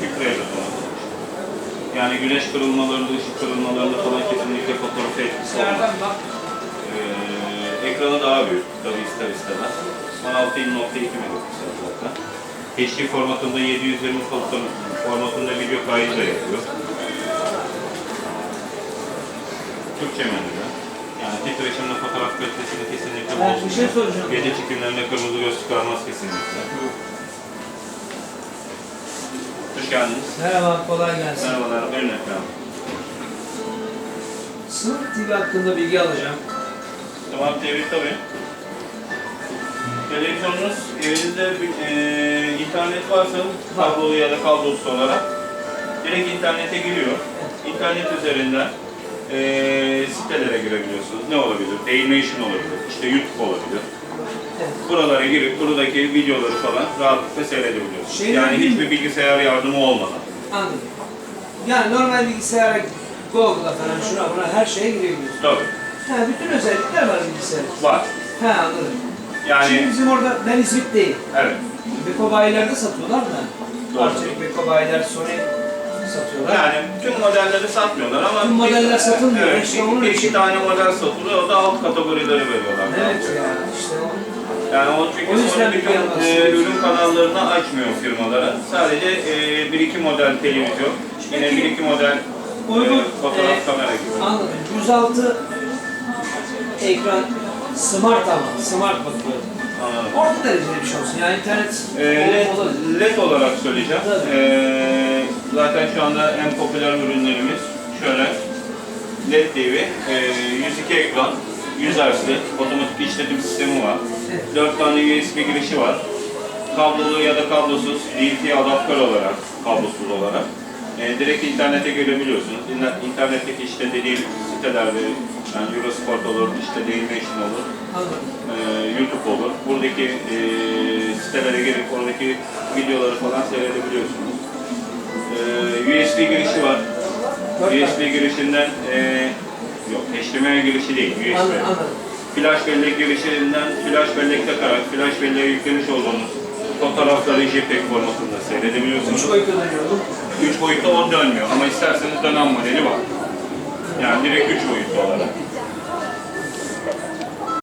filtreyle donatılmış. Yani güneş kırılmalarında, ışık kırılmalarında falan kesinlikle fotoğrafa etkisi olmaz. Ee, ekranı daha büyük tabi ister istemez. 16.2 megapiksel zaten. HD formatında 720 foton formatında video kaydı da yapıyor. Türkçe menüde. Yani titreşimle fotoğraf kalitesini kesinlikle bir bozmuyor. şey. Gece çekimlerinde kırmızı göz çıkarmaz kesinlikle. Hoş geldiniz. Merhaba, kolay gelsin. Merhabalar, buyurun efendim. Sınıf TV hakkında bilgi alacağım. Tamam, TV tabii. Televizyonunuz evinizde bir, eee, internet varsa kablolu ya da kablosuz olarak direkt internete giriyor. İnternet üzerinden eee sitelere girebiliyorsunuz. Ne olabilir? Dailymotion olabilir, işte YouTube olabilir. Evet. Buralara girip buradaki videoları falan rahatlıkla seyredebiliyorsunuz. Şeyler yani değil mi? hiçbir bilgisayar yardımı olmadan. Anladım. Yani normal bilgisayara Google'a falan şuna buna her şeye girebiliyorsun. Tabii. Ha, bütün özellikler var bilgisayarın. Var. Ha anladım. Şimdi Yani bizim orada ben İzmit değil. evet. Beko bayilerde satıyorlar. Doğru. Arçelik Beko bayiler, Sony satıyorlar. Yani tüm modelleri satmıyorlar ama Tüm modeller satılmıyor. Evet, İşte bir- bir iki tane model satılıyor. O da alt kategorileri veriyorlar. Evet ya işte o. Yani o çünkü O yüzden bütün e, yandan- ürün kanallarını açmıyor firmalara. Sadece e, bir iki model televizyon, yine bir iki model uygun, e, fotoğraf e, kamera gibi. Anladım. 106 ekran smart ama. Smart bakıyorum. Anladım. Orta derecede bir şey olsun. Yani internet E, LED, olabilir. LED olarak söyleyeceğim. Tabii. E, zaten şu anda en popüler ürünlerimiz şöyle. LED TV, e, 102 ekran, 100 Hz'li otomatik işletim sistemi var. Evet. 4 tane USB girişi var. Kablolu ya da kablosuz DLT adaptör olarak, kablosuz olarak. E, direkt internete görebiliyorsunuz. İnter- İnternetteki işte dediğim sitelerde, yani Eurosport olur, işte Dailymotion olur, e, YouTube olur. Buradaki e, sitelere girip oradaki videoları falan seyredebiliyorsunuz. E, USB girişi var. USB girişinden, e, yok HDMI girişi değil, USB. Anladım. Flash bellek girişlerinden flash bellek takarak flash belleğe yüklemiş olduğunuz fotoğrafları JPEG formatında seyredebiliyorsunuz. Üç boyutlu dönüyorum. 3 boyutta o dönmüyor ama isterseniz dönen modeli var. Yani direkt 3 boyutlu olarak.